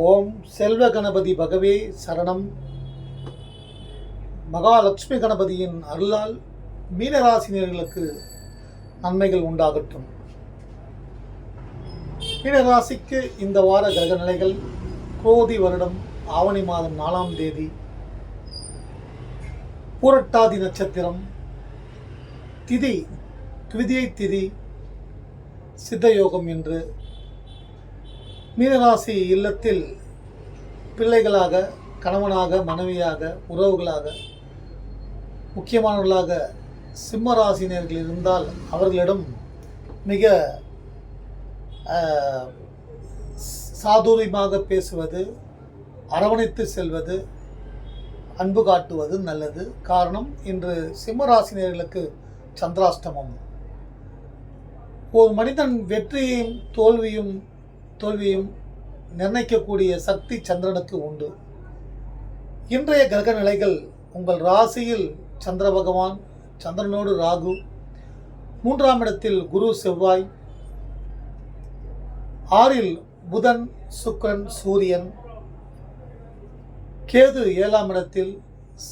ஓம் செல்வ கணபதி பகவே சரணம். மகாலட்சுமி கணபதியின் அருளால் மீனராசினியர்களுக்கு நன்மைகள் உண்டாகட்டும். மீனராசிக்கு இந்த வார கிரக நிலைகள் குரோதி வருடம் ஆவணி மாதம் நாலாம் தேதி பூரட்டாதி நட்சத்திரம் திதி துவிதியை திதி சித்தயோகம் என்று மீனராசி இல்லத்தில் பிள்ளைகளாக கணவனாக மனைவியாக உறவுகளாக முக்கியமானவர்களாக சிம்மராசினியர்கள் இருந்தால் அவர்களிடம் மிக சாதுரியமாக பேசுவது அரவணைத்து செல்வது அன்பு காட்டுவது நல்லது. காரணம் இன்று சிம்மராசினியர்களுக்கு சந்திராஷ்டமம். ஒரு மனிதன் வெற்றியையும் தோல்வியும் தோல்வியும் நிர்ணயிக்கக்கூடிய சக்தி சந்திரனுக்கு உண்டு. இன்றைய கிரக நிலைகள் உங்கள் ராசியில் சந்திர பகவான் சந்திரனோடு ராகு மூன்றாம் இடத்தில் குரு செவ்வாய் ஆறில் புதன் சுக்கரன் சூரியன் கேது ஏழாம் இடத்தில்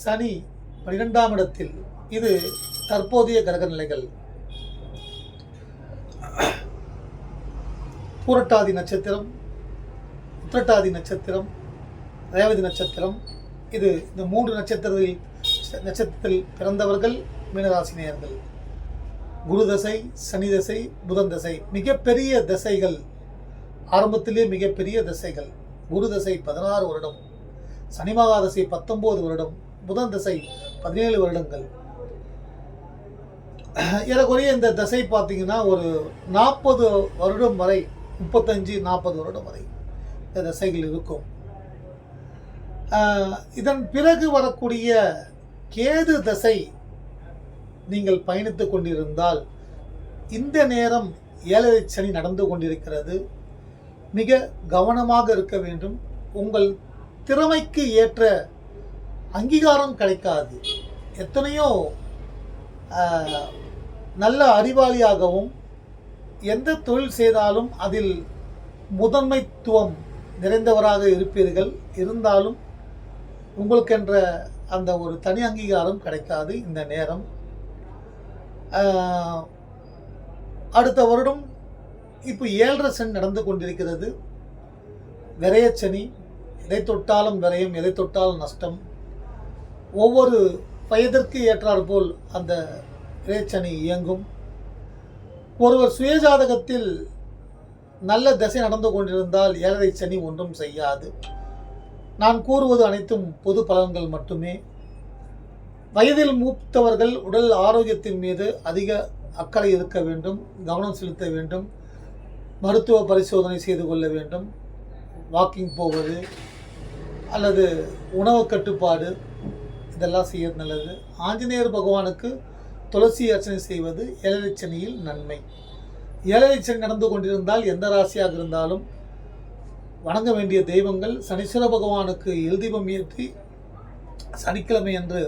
சனி பன்னிரெண்டாம் இடத்தில். இது தற்போதைய கிரக நிலைகள் பூரட்டாதி நட்சத்திரம் உத்திரட்டாதி நட்சத்திரம் ரேவதி நட்சத்திரம். இது இந்த மூன்று நட்சத்திரத்தில் நட்சத்திரத்தில் பிறந்தவர்கள் மீனராசினியர்கள் குரு தசை சனி தசை புதன் தசை. மிகப்பெரிய தசைகள். ஆரம்பத்திலே மிகப்பெரிய தசைகள். குரு தசை பதினாறு வருடம். சனி மகா தசை வருடம். புதன் தசை பதினேழு வருடங்கள். ஏறக்குறைய இந்த தசை பார்த்தீங்கன்னா ஒரு நாற்பது வருடம் வரை முப்பத்தஞ்சு நாற்பது வருடம் வரை இந்த தசைகள் இருக்கும். இதன் பிறகு வரக்கூடிய கேது தசை நீங்கள் பயணித்துக் கொண்டிருந்தால் இந்த நேரம் ஏழரை சனி நடந்து கொண்டிருக்கிறது. மிக கவனமாக இருக்க வேண்டும். உங்கள் திறமைக்கு ஏற்ற அங்கீகாரம் கிடைக்காது. எத்தனையோ நல்ல அறிவாளியாகவும் எந்த தொழில் செய்தாலும் அதில் முதன்மைத்துவம் நிறைந்தவராக இருப்பீர்கள். இருந்தாலும் உங்களுக்கென்ற அந்த ஒரு தனி அங்கீகாரம் கிடைக்காது இந்த நேரம். அடுத்த வருடம் இப்போ ஏழரை சனி நடந்து கொண்டிருக்கிறது. விரயச்சனி எதை தொட்டாலும் விரயம் எதை தொட்டாலும் நஷ்டம். ஒவ்வொரு வயதிற்கு ஏற்றாற்போல் அந்த விரயச்சனி இயங்கும். ஒருவர் சுயஜாதகத்தில் நல்ல திசை நடந்து கொண்டிருந்தால் ஏழரை சனி ஒன்றும் செய்யாது. நான் கூறுவது அனைத்தும் பொது பலன்கள் மட்டுமே. வயதில் மூத்தவர்கள் உடல் ஆரோக்கியத்தின் மீது அதிக அக்கறை இருக்க வேண்டும் கவனம் செலுத்த வேண்டும் மருத்துவ பரிசோதனை செய்து கொள்ள வேண்டும் வாக்கிங் போவது அல்லது உணவு கட்டுப்பாடு இதெல்லாம் செய்யறது நல்லது. ஆஞ்சநேயர் பகவானுக்கு துளசி அர்ச்சனை செய்வது ஏழரை சனியில் நன்மை. ஏழரை சனி நடந்து கொண்டிருந்தால் எந்த ராசியாக இருந்தாலும் வணங்க வேண்டிய தெய்வங்கள் சனீஸ்வர பகவானுக்கு எழுதிபம் ஏற்றி சனிக்கிழமை அன்று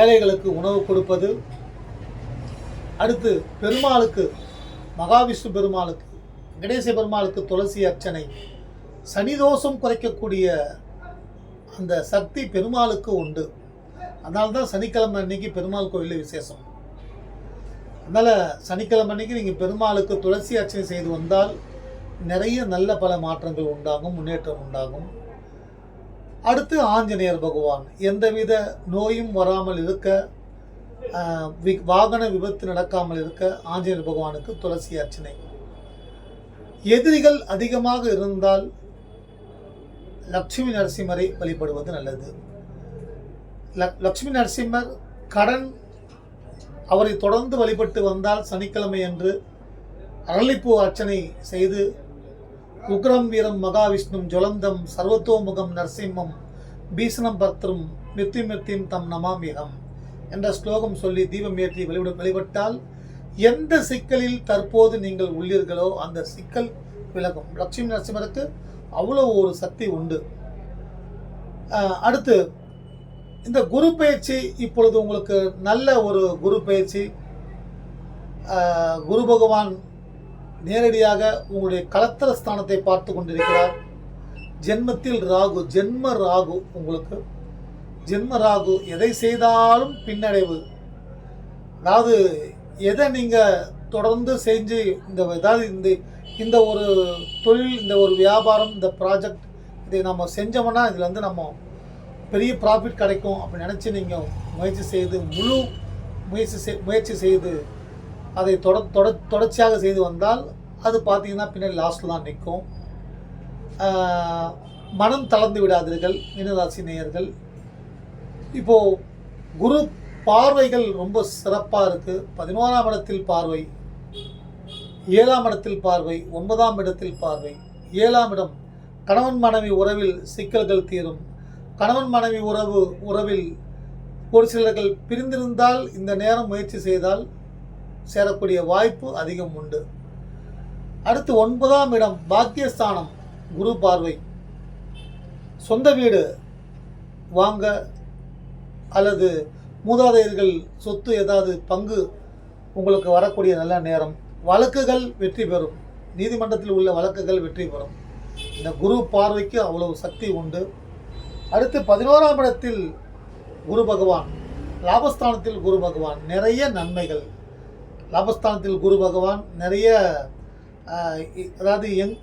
ஏழைகளுக்கு உணவு கொடுப்பது. அடுத்து பெருமாளுக்கு மகாவிஷ்ணு பெருமாளுக்கு கணேச பெருமாளுக்கு துளசி அர்ச்சனை. சனி தோஷம் குறைக்கக்கூடிய அந்த சக்தி பெருமாளுக்கு உண்டு. அதனால தான் சனிக்கிழமை அன்னைக்கு பெருமாள் கோயிலில் விசேஷம். அதனால் சனிக்கிழமை அன்னைக்கு நீங்கள் பெருமாளுக்கு துளசி அர்ச்சனை செய்து வந்தால் நிறைய நல்ல பல மாற்றங்கள் உண்டாகும் முன்னேற்றம் உண்டாகும். அடுத்து ஆஞ்சநேயர் பகவான். எந்தவித நோயும் வராமல் இருக்க வி- வாகன விபத்து நடக்காமல் இருக்க ஆஞ்சநேயர் பகவானுக்கு துளசி அர்ச்சனை. எதிரிகள் அதிகமாக இருந்தால் லட்சுமி நரசிம்மரை வழிபடுவது நல்லது. லக்- நரசிம்மர் கடன் அவரை தொடர்ந்து வழிபட்டு வந்தால் சனிக்கிழமை அன்று அரளிப்பூ அர்ச்சனை செய்து உக்ரம் வீரம் மகாவிஷ்ணும் ஜுவலந்தம் சர்வத்தோமுகம் நரசிம்மம் பீசனம் பர்த்தரும் மித்தி மித்தியும் தம் நமாமிகம் என்ற ஸ்லோகம் சொல்லி தீபம் ஏற்றி வழிபட வழிபட்டால் எந்த சிக்கலில் தற்போது நீங்கள் உள்ளீர்களோ அந்த சிக்கல் விலகும். லட்சுமி நரசிம்மருக்கு அவ்வளோ ஒரு சக்தி உண்டு. அடுத்து இந்த குரு பயிற்சி இப்பொழுது உங்களுக்கு நல்ல ஒரு குரு பயிற்சி குரு பகவான் நேரடியாக உங்களுடைய கலத்தர ஸ்தானத்தை பார்த்து கொண்டிருக்கிறார். ஜென்மத்தில் ராகு ஜென்ம ராகு உங்களுக்கு. ஜென்ம ராகு எதை செய்தாலும் பின்னடைவு. அதாவது எதை நீங்கள் தொடர்ந்து செஞ்சு இந்த ஏதாவது இந்த இந்த ஒரு தொழில் இந்த ஒரு வியாபாரம் இந்த ப்ராஜெக்ட் இதை நம்ம செஞ்சோம்னா இதில் வந்து நம்ம பெரிய ப்ராஃபிட் கிடைக்கும் அப்படி நினச்சி நீங்கள் முயற்சி செய்து முழு முயற்சி செய் முயற்சி செய்து அதை தொட தொட தொடர்ச்சியாக செய்து வந்தால் அது பார்த்தீங்கன்னா பின்னாடி லாஸ்ட்டில் தான் நிற்கும். மனம் தளர்ந்து விடாதீர்கள் மீனராசி நேயர்கள். இப்போது குரு பார்வைகள் ரொம்ப சிறப்பாக இருக்குது பதினோராம் இடத்தில் பார்வை ஏழாம் இடத்தில் பார்வை ஒன்பதாம் இடத்தில் பார்வை. ஏழாம் இடம் கணவன் மனைவி உறவில் சிக்கல்கள் தீரும். கணவன் மனைவி உறவு உறவில் ஒரு சிலர்கள் பிரிந்திருந்தால் இந்த நேரம் முயற்சி செய்தால் சேரக்கூடிய வாய்ப்பு அதிகம் உண்டு. அடுத்து ஒன்பதாம் இடம் பாக்கியஸ்தானம் குரு பார்வை. சொந்த வீடு வாங்க அல்லது மூதாதையர்கள் சொத்து ஏதாவது பங்கு உங்களுக்கு வரக்கூடிய நல்ல நேரம். வழக்குகள் வெற்றி பெறும். நீதிமன்றத்தில் உள்ள வழக்குகள் வெற்றி பெறும். இந்த குரு பார்வைக்கு அவ்வளவு சக்தி உண்டு. அடுத்து பதினோராம் இடத்தில் குரு பகவான் லாபஸ்தானத்தில் குரு பகவான் நிறைய நன்மைகள். லாபஸ்தானத்தில் குரு பகவான் நிறைய அதாவது எங்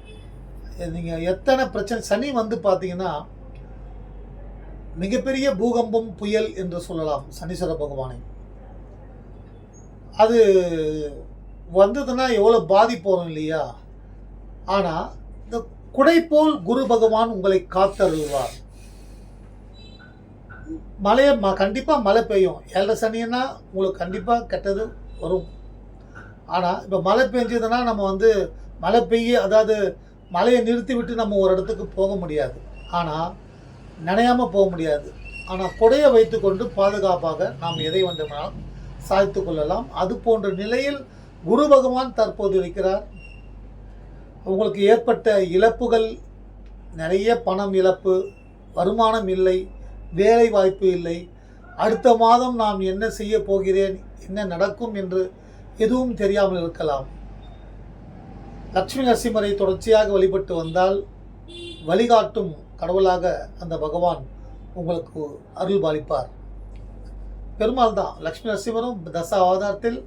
நீங்கள் எத்தனை பிரச்சனை சனி வந்து பார்த்தீங்கன்னா மிகப்பெரிய பூகம்பம் புயல் என்று சொல்லலாம் சனீஸ்வர பகவானை. அது வந்ததுன்னா எவ்வளோ பாதிப்பு வரும் இல்லையா? ஆனால் இந்த குடை போல் குரு பகவான் உங்களை காத்தருள்வார். மழையை ம கண்டிப்பாக மழை பெய்யும். ஏழரை சனின்னா உங்களுக்கு கண்டிப்பாக கெட்டது வரும். ஆனால் இப்போ மழை பெஞ்சதுன்னா நம்ம வந்து மழை பெய்ய அதாவது மழையை நிறுத்தி விட்டு நம்ம ஒரு இடத்துக்கு போக முடியாது. ஆனால் நினையாமல் போக முடியாது. ஆனால் கொடையை வைத்துக்கொண்டு பாதுகாப்பாக நாம் எதை வேண்டுமானாலும் சாதித்து கொள்ளலாம். அது போன்ற நிலையில் குரு பகவான் தற்போது இருக்கிறார். உங்களுக்கு ஏற்பட்ட இழப்புகள் நிறைய பணம் இழப்பு வருமானம் இல்லை. வேலை வாய்ப்பு இல்லை. அடுத்த மாதம் நான் என்ன செய்ய போகிறேன் என்ன நடக்கும் என்று எதுவும் தெரியாமல் இருக்கலாம். லட்சுமி நரசிம்மரை தொடர்ச்சியாக வழிபட்டு வந்தால் வழிகாட்டும் கடவுளாக அந்த பகவான் உங்களுக்கு அருள் பாலிப்பார். பெருமாள் தான் லக்ஷ்மி நரசிம்மரும் தச அவதாரத்தில்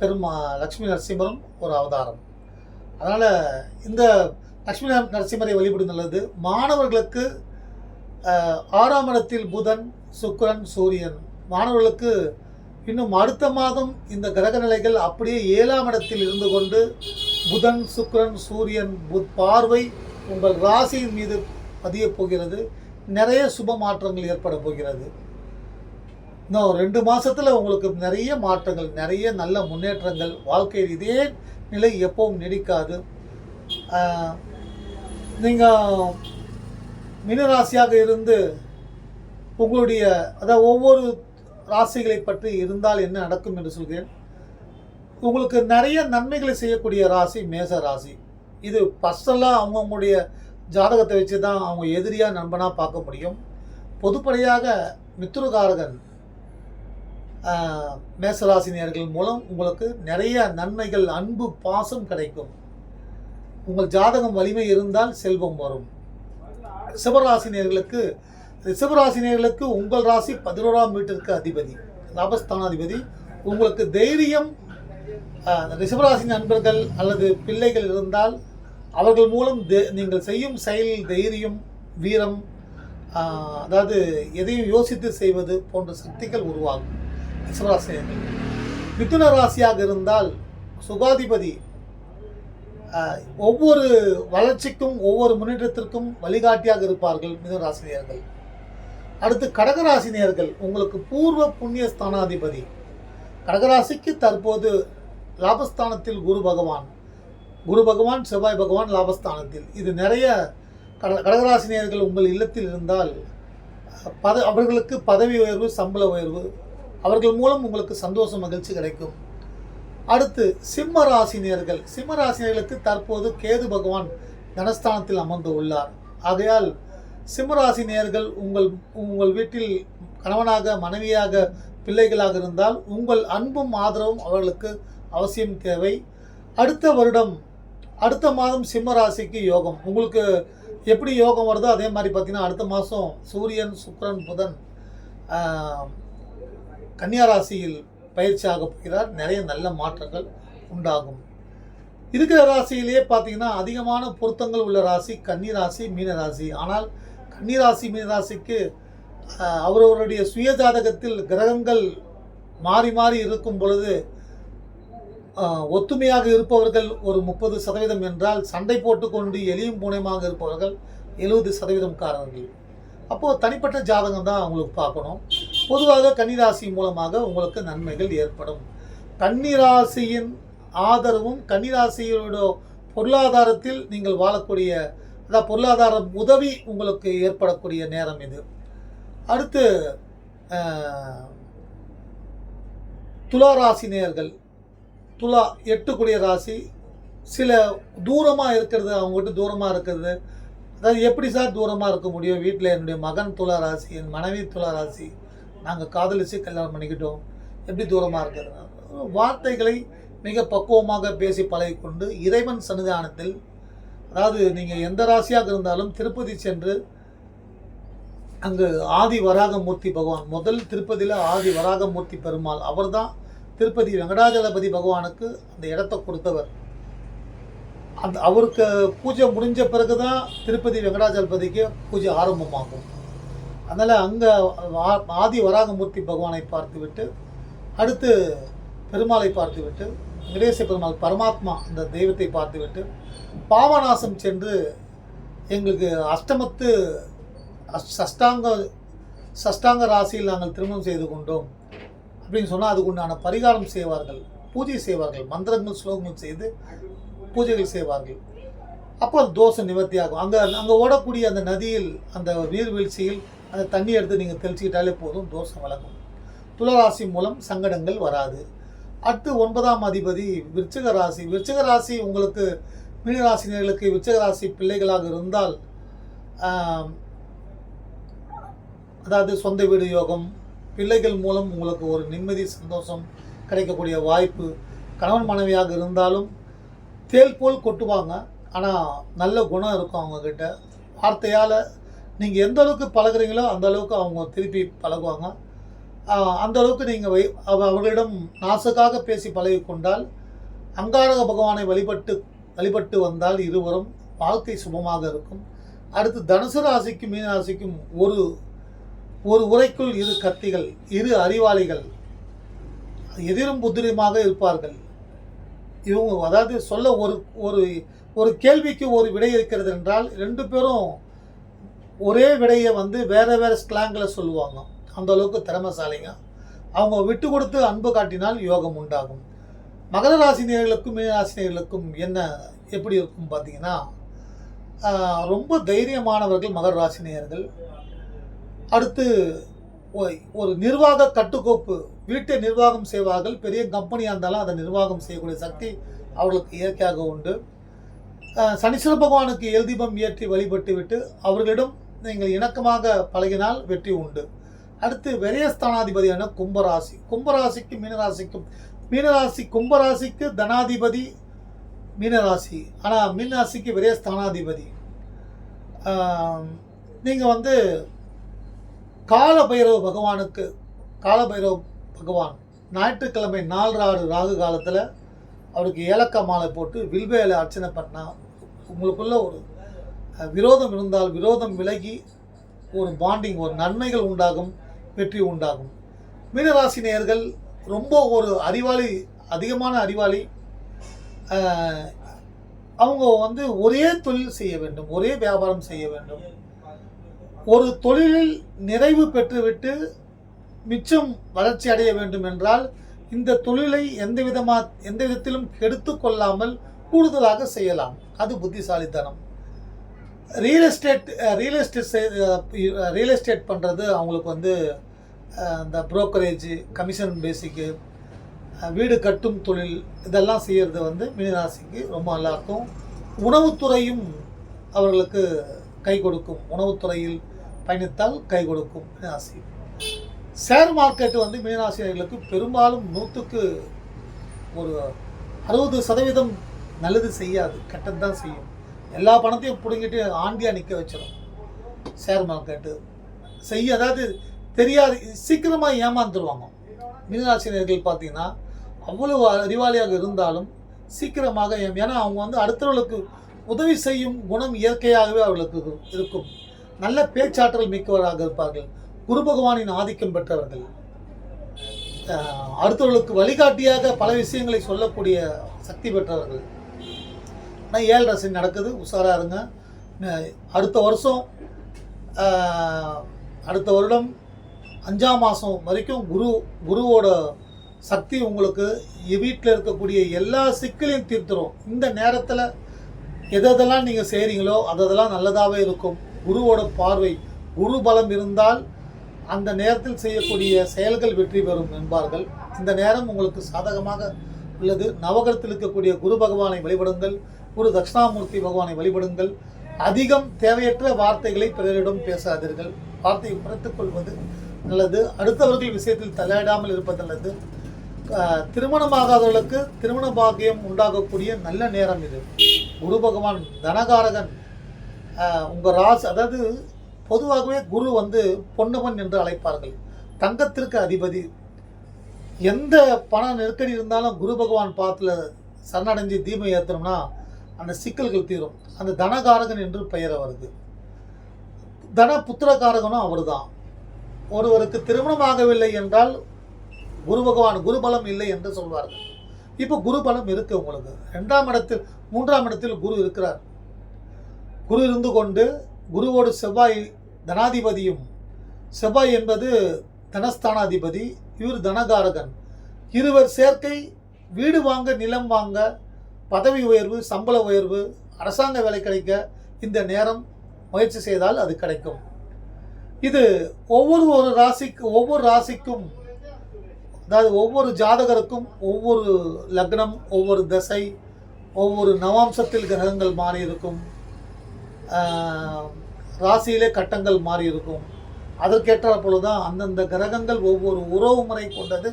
பெருமா லக்ஷ்மி நரசிம்மரும் ஒரு அவதாரம். அதனால் இந்த லக்ஷ்மி நரசிம்மரை வழிபடும் நல்லது. மாணவர்களுக்கு ஆறாம் இடத்தில் புதன் சுக்கரன் சூரியன். மாணவர்களுக்கு இன்னும் அடுத்த மாதம் இந்த கிரக நிலைகள் அப்படியே ஏழாம் இடத்தில் இருந்து கொண்டு புதன் சுக்கரன் சூரியன் புத் பார்வை உங்கள் ராசியின் மீது பதியப் போகிறது. நிறைய சுப மாற்றங்கள் ஏற்பட போகிறது. இன்னும் ரெண்டு மாதத்தில் உங்களுக்கு நிறைய மாற்றங்கள் நிறைய நல்ல முன்னேற்றங்கள். வாழ்க்கையில் இதே நிலை எப்பவும் நீடிக்காது. நீங்கள் மினராசியாக இருந்து உங்களுடைய அதாவது ஒவ்வொரு ராசிகளை பற்றி இருந்தால் என்ன நடக்கும் என்று சொல்கிறேன். உங்களுக்கு நிறைய நன்மைகளை செய்யக்கூடிய ராசி மேச ராசி. இது பர்சனலாக அவங்கவுங்களுடைய ஜாதகத்தை வச்சு தான் அவங்க எதிரியாக நண்பனாக பார்க்க முடியும். பொதுப்படையாக மித்ருகாரகன் மேசராசினியர்கள் மூலம் உங்களுக்கு நிறைய நன்மைகள் அன்பு பாசம் கிடைக்கும். உங்கள் ஜாதகம் வலிமை இருந்தால் செல்வம் வரும். ரிஷபராசினியர்களுக்கு ரிஷபராசினியர்களுக்கு உங்கள் ராசி பதினோராம் வீட்டிற்கு அதிபதி லாபஸ்தானாதிபதி. உங்களுக்கு தைரியம் ரிஷபராசி நண்பர்கள் அல்லது பிள்ளைகள் இருந்தால் அவர்கள் மூலம் தே- நீங்கள் செய்யும் செயலில் தைரியம் வீரம் அதாவது எதையும் யோசித்து செய்வது போன்ற சக்திகள் உருவாகும். ரிஷபராசினியர்கள் மிதுன ராசியாக இருந்தால் சுகாதிபதி ஒவ்வொரு வளர்ச்சிக்கும் ஒவ்வொரு முன்னேற்றத்திற்கும் வழிகாட்டியாக இருப்பார்கள் மிதராசினியர்கள் அடுத்து கடகராசினியர்கள் உங்களுக்கு பூர்வ புண்ணிய ஸ்தானாதிபதி. கடகராசிக்கு தற்போது லாபஸ்தானத்தில் குரு பகவான். குரு பகவான் செவ்வாய் பகவான் லாபஸ்தானத்தில். இது நிறைய கட கடகராசினியர்கள் உங்கள் இல்லத்தில் இருந்தால் பத அவர்களுக்கு பதவி உயர்வு சம்பள உயர்வு அவர்கள் மூலம் உங்களுக்கு சந்தோஷம் மகிழ்ச்சி கிடைக்கும். அடுத்து சிம்ம ராசினியர்கள் சிம்ம ராசினியர்களுக்கு தற்போது கேது பகவான் தனஸ்தானத்தில் அமர்ந்து உள்ளார். ஆகையால் சிம்ம ராசினியர்கள் உங்கள் உங்கள் வீட்டில் கணவனாக மனைவியாக பிள்ளைகளாக இருந்தால் உங்கள் அன்பும் ஆதரவும் அவர்களுக்கு அவசியம் தேவை. அடுத்த வருடம் அடுத்த மாதம் சிம்ம ராசிக்கு யோகம். உங்களுக்கு எப்படி யோகம் வருதோ அதே மாதிரி பார்த்தீங்கன்னா அடுத்த மாதம் சூரியன் சுக்ரன் புதன் கன்னியா ராசியில் பயிற்சியாக போகிறார். நிறைய நல்ல மாற்றங்கள் உண்டாகும். இருக்கிற ராசியிலேயே பார்த்தீங்கன்னா அதிகமான பொருத்தங்கள் உள்ள ராசி கன்னி ராசி மீன ராசி. ஆனால் கன்னி ராசி மீன ராசிக்கு அவரவருடைய சுய ஜாதகத்தில் கிரகங்கள் மாறி மாறி இருக்கும் பொழுது ஒத்துமையாக இருப்பவர்கள் ஒரு முப்பது சதவீதம் என்றால் சண்டை போட்டுக்கொண்டு எளியும் பூனையுமாக இருப்பவர்கள் எழுபது சதவீதம் காரர்கள் அப்போது தனிப்பட்ட ஜாதகம் தான் அவங்களுக்கு பார்க்கணும். பொதுவாக கன்னிராசி மூலமாக உங்களுக்கு நன்மைகள் ஏற்படும். கன்னிராசியின் ஆதரவும் கன்னிராசியோட பொருளாதாரத்தில் நீங்கள் வாழக்கூடிய அதாவது பொருளாதார உதவி உங்களுக்கு ஏற்படக்கூடிய நேரம் இது. அடுத்து ஆஹ், துலா ராசி துலா எட்டுக்குடிய ராசி. சில தூரமாக இருக்கிறது அவங்ககிட்ட தூரமாக இருக்கிறது. அதாவது எப்படி சார் தூரமாக இருக்க முடியும்? வீட்டில் என்னுடைய மகன் துளா ராசி என் மனைவி துளா ராசி. நாங்கள் காதலிச்சு கல்யாணம் பண்ணிக்கிட்டோம். எப்படி தூரமாக இருக்கிறது வார்த்தைகளை மிக பக்குவமாக பேசி பழகிக்கொண்டு இறைவன் சன்னிதானத்தில் அதாவது நீங்கள் எந்த ராசியாக இருந்தாலும் திருப்பதி சென்று அங்கு ஆதி வராகமூர்த்தி பகவான் முதல் திருப்பதியில் ஆதி வராகமூர்த்தி பெருமாள் அவர்தான் திருப்பதி வெங்கடாஜலபதி பகவானுக்கு அந்த இடத்த கொடுத்தவர். அந்த அவருக்கு பூஜை முடிஞ்ச பிறகு தான் திருப்பதி வெங்கடாஜலபதிக்கு பூஜை ஆரம்பமாகும். அதனால் அங்கே ஆதி வராகமூர்த்தி பகவானை பார்த்துவிட்டு அடுத்து பெருமாளை பார்த்துவிட்டு கணேச பெருமாள் பரமாத்மா அந்த தெய்வத்தை பார்த்துவிட்டு பாவநாசம் சென்று எங்களுக்கு அஷ்டமத்து சஷ்டாங்க சஷ்டாங்க ராசியில் நாங்கள் திருமணம் செய்து கொண்டோம். அப்படின்னு சொன்னால் அதுக்குண்டான பரிகாரம் செய்வார்கள் பூஜை செய்வார்கள் மந்திரங்கள் ஸ்லோகங்கள் செய்து பூஜைகள் செய்வார்கள். அப்போ தோசை தோஷம் நிவர்த்தியாகும். அங்கே அங்கே ஓடக்கூடிய அந்த நதியில் அந்த நீர்வீழ்ச்சியில் அந்த தண்ணி எடுத்து நீங்கள் தெளிச்சுக்கிட்டாலே போதும் தோஷம் வழங்கும். துளராசி மூலம் சங்கடங்கள் வராது. அடுத்து ஒன்பதாம் அதிபதி விருச்சிக ராசி. விருச்சிக ராசி உங்களுக்கு மீனராசினியர்களுக்கு விருச்சிக ராசி பிள்ளைகளாக இருந்தால் அதாவது சொந்த வீடு யோகம் பிள்ளைகள் மூலம் உங்களுக்கு ஒரு நிம்மதி சந்தோஷம் கிடைக்கக்கூடிய வாய்ப்பு. கணவன் மனைவியாக இருந்தாலும் தேல் போல் கொட்டுவாங்க. ஆனால் நல்ல குணம் இருக்கும் அவங்கக்கிட்ட வார்த்தையால் நீங்கள் எந்த அளவுக்கு பழகுறீங்களோ அந்த அளவுக்கு அவங்க திருப்பி பழகுவாங்க. அந்த அளவுக்கு நீங்கள் வை அவ- அவர்களிடம் நாசுக்காக பேசி பழகிக்கொண்டால் அங்காரக பகவானை வழிபட்டு வழிபட்டு வந்தால் இருவரும் வாழ்க்கை சுபமாக இருக்கும். அடுத்து தனுசு ராசிக்கும் மீன ராசிக்கும் ஒரு ஒரு உரைக்குள் இரு கத்திகள் இரு அறிவாளிகள் எதிரும் புத்திரியுமாக இருப்பார்கள். இவங்க அதாவது சொல்ல ஒரு ஒரு ஒரு கேள்விக்கு ஒரு விடை இருக்கிறது என்றால் ரெண்டு பேரும் ஒரே விடையை வந்து வேறு வேறு ஸ்லாங்கில் சொல்லுவாங்க. அந்த அளவுக்கு திறமைசாலிங்க. அவங்க விட்டு கொடுத்து அன்பு காட்டினால் யோகம் உண்டாகும். மகர ராசினியர்களுக்கும் மீனராசினியர்களுக்கும் என்ன எப்படி இருக்கும் பார்த்தீங்கன்னா ரொம்ப தைரியமானவர்கள் மகர ராசினியர்கள் அடுத்து ஒரு நிர்வாக கட்டுக்கோப்பு வீட்டை நிர்வாகம் செய்வார்கள். பெரிய கம்பெனியாக இருந்தாலும் அதை நிர்வாகம் செய்யக்கூடிய சக்தி அவர்களுக்கு இயற்கையாக உண்டு. சனீஸ்வர பகவானுக்கு எல் ஏற்றி வழிபட்டு விட்டு அவர்களிடம் நீங்கள் இணக்கமாக பழகினால் வெற்றி உண்டு. அடுத்து விரயஸ்தானாதிபதியான கும்பராசி. கும்பராசிக்கு மீனராசிக்கும் மீனராசி கும்பராசிக்கு தனாதிபதி மீனராசி. ஆனால் மீனராசிக்கு விரயஸ்தானாதிபதி. நீங்கள் வந்து காலபைரவ பகவானுக்கு காலபைரவ பகவான் ஞாயிற்றுக்கிழமை நாலு ஆறு ராகு காலத்தில் அவருக்கு ஏலக்காய் மாலை போட்டு வில்வேலை அர்ச்சனை பண்ணால் உங்களுக்குள்ள ஒரு விரோதம் இருந்தால் விரோதம் விலகி ஒரு பாண்டிங் ஒரு நன்மைகள் உண்டாகும் வெற்றி உண்டாகும். மீனராசி நேர்கள் ரொம்ப ஒரு அறிவாளி அதிகமான அறிவாளி. அவங்க வந்து ஒரே தொழில் செய்ய வேண்டும் ஒரே வியாபாரம் செய்ய வேண்டும். ஒரு தொழிலில் நிறைவு பெற்றுவிட்டு மிச்சம் வளர்ச்சி அடைய வேண்டும் என்றால் இந்த தொழிலை எந்த விதமாக எந்த விதத்திலும் கெடுத்து கொள்ளாமல் கூடுதலாக செய்யலாம். அது புத்திசாலித்தனம். Real estate real estate real estate பண்ணுறது அவங்களுக்கு வந்து இந்த புரோக்கரேஜ் கமிஷன் பேசிக்கு வீடு கட்டும் தொழில் இதெல்லாம் செய்கிறது வந்து மீனராசிக்கு ரொம்ப நல்லாயிருக்கும் உணவுத்துறையும் அவர்களுக்கு கை கொடுக்கும். உணவுத்துறையில் பயணித்தால் கை கொடுக்கும் மீனராசி. ஷேர் மார்க்கெட் வந்து மீனராசினர்களுக்கு பெரும்பாலும் நூற்றுக்கு ஒரு அறுபது சதவீதம் நல்லது செய்யாது. கெட்டது தான் செய்யும். எல்லா பணத்தையும் பிடுங்கிட்டு ஆண்டியாக நிற்க வச்சிடும் ஷேர் மார்க்கெட்டு செய்ய அதாவது தெரியாது சீக்கிரமாக ஏமாந்துருவாங்க. மீனராசினியர்கள் பார்த்தீங்கன்னா அவ்வளவு அறிவாளியாக இருந்தாலும் சீக்கிரமாக ஏன்னா அவங்க வந்து அடுத்தவர்களுக்கு உதவி செய்யும் குணம் இயற்கையாகவே அவர்களுக்கு இருக்கும். நல்ல பேச்சாற்றல் மிக்கவராக இருப்பார்கள். குரு பகவானின் ஆதிக்கம் பெற்றவர்கள். அடுத்தவர்களுக்கு வழிகாட்டியாக பல விஷயங்களை சொல்லக்கூடிய சக்தி பெற்றவர்கள். ஆனால் ஏழு ரசி நடக்குது. உஷாராக இருங்க. அடுத்த வருஷம் அடுத்த வருடம் அஞ்சாம் மாதம் வரைக்கும் குரு குருவோட சக்தி உங்களுக்கு வீட்டில் இருக்கக்கூடிய எல்லா சிக்கலையும் தீர்த்துரும். இந்த நேரத்தில் எதெல்லாம் நீங்கள் செய்கிறீங்களோ அதெல்லாம் நல்லதாகவே இருக்கும். குருவோட பார்வை குரு பலம் இருந்தால் அந்த நேரத்தில் செய்யக்கூடிய செயல்கள் வெற்றி பெறும் என்பார்கள். இந்த நேரம் உங்களுக்கு சாதகமாக உள்ளது. நவகரத்தில் இருக்கக்கூடிய குரு பகவானை வழிபடுங்கள். குரு தட்சிணாமூர்த்தி பகவானை வழிபடுங்கள். அதிகம் தேவையற்ற வார்த்தைகளை பிறரிடம் பேசாதீர்கள். வார்த்தையை குறைத்துக் கொள்வது நல்லது. அடுத்தவர்கள் விஷயத்தில் தலையிடாமல் இருப்பது நல்லது. திருமணமாகாதவர்களுக்கு திருமண பாக்கியம் உண்டாகக்கூடிய நல்ல நேரம் இது. குரு பகவான் தனகாரகன் உங்கள் ராஜ் ராசி அதாவது பொதுவாகவே குரு வந்து பொன்னவன் என்று அழைப்பார்கள். தங்கத்திற்கு அதிபதி. எந்த பண நெருக்கடி இருந்தாலும் குரு பகவான் பாத்தில் சரணடைஞ்சு தீபம் ஏற்றணும்னா அந்த சிக்கல்கள் தீரும். அந்த தனகாரகன் என்று பெயர் அவருக்கு தன புத்திரகாரகனும் அவர் தான் ஒருவருக்கு திருமணமாகவில்லை என்றால் குரு பகவான் குருபலம் இல்லை என்று சொல்வார்கள். இப்போ குருபலம் இருக்கு உங்களுக்கு. ரெண்டாம் இடத்தில் மூன்றாம் இடத்தில் குரு இருக்கிறார். குரு இருந்து கொண்டு குருவோடு செவ்வாய் தனாதிபதியும் செவ்வாய் என்பது தனஸ்தானாதிபதி இவர் தனகாரகன். இருவர் சேர்க்கை வீடு வாங்க நிலம் வாங்க பதவி உயர்வு சம்பள உயர்வு அரசாங்க வேலை கிடைக்க இந்த நேரம் முயற்சி செய்தால் அது கிடைக்கும். இது ஒவ்வொரு ஒரு ராசிக்கு ஒவ்வொரு ராசிக்கும் அதாவது ஒவ்வொரு ஜாதகருக்கும் ஒவ்வொரு லக்னம் ஒவ்வொரு தசை ஒவ்வொரு நவாம்சத்தில் கிரகங்கள் மாறி இருக்கும் ராசியிலே கட்டங்கள் மாறி இருக்கும் அதற்கேற்ற பொழுதுதான் அந்தந்த கிரகங்கள் ஒவ்வொரு உறவு முறை கொண்டது.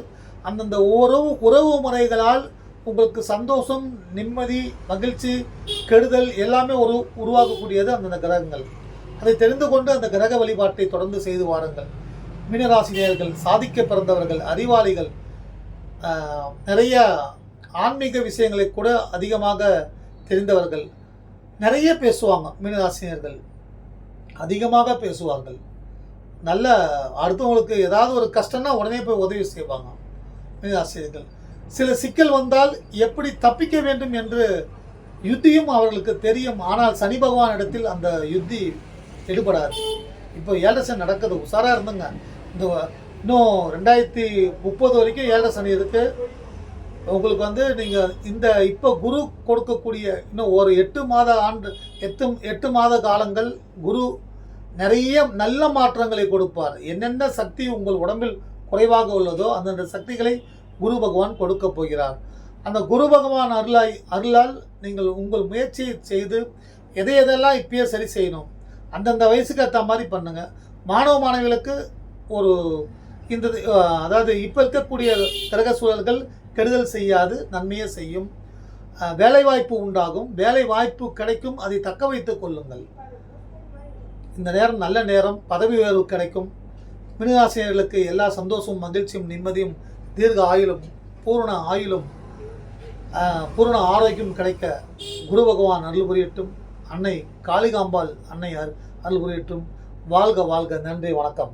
அந்தந்த உறவு உறவு முறைகளால் உங்களுக்கு சந்தோஷம் நிம்மதி மகிழ்ச்சி கெடுதல் எல்லாமே ஒரு உருவாகக்கூடியது அந்தந்த கிரகங்கள். அதை தெரிந்து கொண்டு அந்த கிரக வழிபாட்டை தொடர்ந்து செய்து வாருங்கள். மீனராசினியர்கள் சாதிக்க பிறந்தவர்கள் அறிவாளிகள் நிறைய ஆன்மீக விஷயங்களை கூட அதிகமாக தெரிந்தவர்கள் நிறைய பேசுவாங்க மீனராசினியர்கள். அதிகமாக பேசுவார்கள். நல்ல அடுத்தவங்களுக்கு ஏதாவது ஒரு கஷ்டம்னா உடனே போய் உதவி செய்வாங்க மீனராசினியர்கள். சில சிக்கல் வந்தால் எப்படி தப்பிக்க வேண்டும் என்று யுத்தியும் அவர்களுக்கு தெரியும். ஆனால் சனி பகவான் இடத்தில் அந்த யுத்தி எடுபடாது. இப்போ ஏழரை சனி நடக்குது. உஷாராக இருந்துங்க. இந்த இன்னும் ரெண்டாயிரத்தி முப்பது வரைக்கும் ஏழரை சனி இருக்குது உங்களுக்கு வந்து நீங்கள் இந்த இப்போ குரு கொடுக்கக்கூடிய இன்னும் ஒரு எட்டு மாத ஆண்டு எட்டு எட்டு மாத காலங்கள் குரு நிறைய நல்ல மாற்றங்களை கொடுப்பார். என்னென்ன சக்தி உங்கள் உடம்பில் குறைவாக உள்ளதோ அந்தந்த சக்திகளை குரு பகவான் கொடுக்க போகிறார். அந்த குரு பகவான் அருளாய் அருளால் நீங்கள் உங்கள் முயற்சியை செய்து எதை எதெல்லாம் இப்பயே சரி செய்யணும் அந்தந்த வயசுக்கு ஏற்ற மாதிரி பண்ணுங்க. மாணவ மாணவிகளுக்கு ஒரு இந்த அதாவது இப்போ இருக்கக்கூடிய கிரக சூழல்கள் கெடுதல் செய்யாது நன்மையை செய்யும். வேலைவாய்ப்பு வேலை வாய்ப்பு உண்டாகும். வேலை வாய்ப்பு கிடைக்கும் அதை தக்க வைத்துக் கொள்ளுங்கள். இந்த நேரம் நல்ல நேரம் பதவி உயர்வு கிடைக்கும். மிருகாசிரியர்களுக்கு எல்லா சந்தோஷமும் மகிழ்ச்சியும் நிம்மதியும் தீர்க்க ஆயுளும் பூரண ஆயுளும் பூரண ஆரோக்கியம் கிடைக்க குரு பகவான் அருள் புரியட்டும். அன்னை காளிகாம்பாள் அன்னை அருள் புரியட்டும். வாழ்க வாழ்க நன்றி வணக்கம்.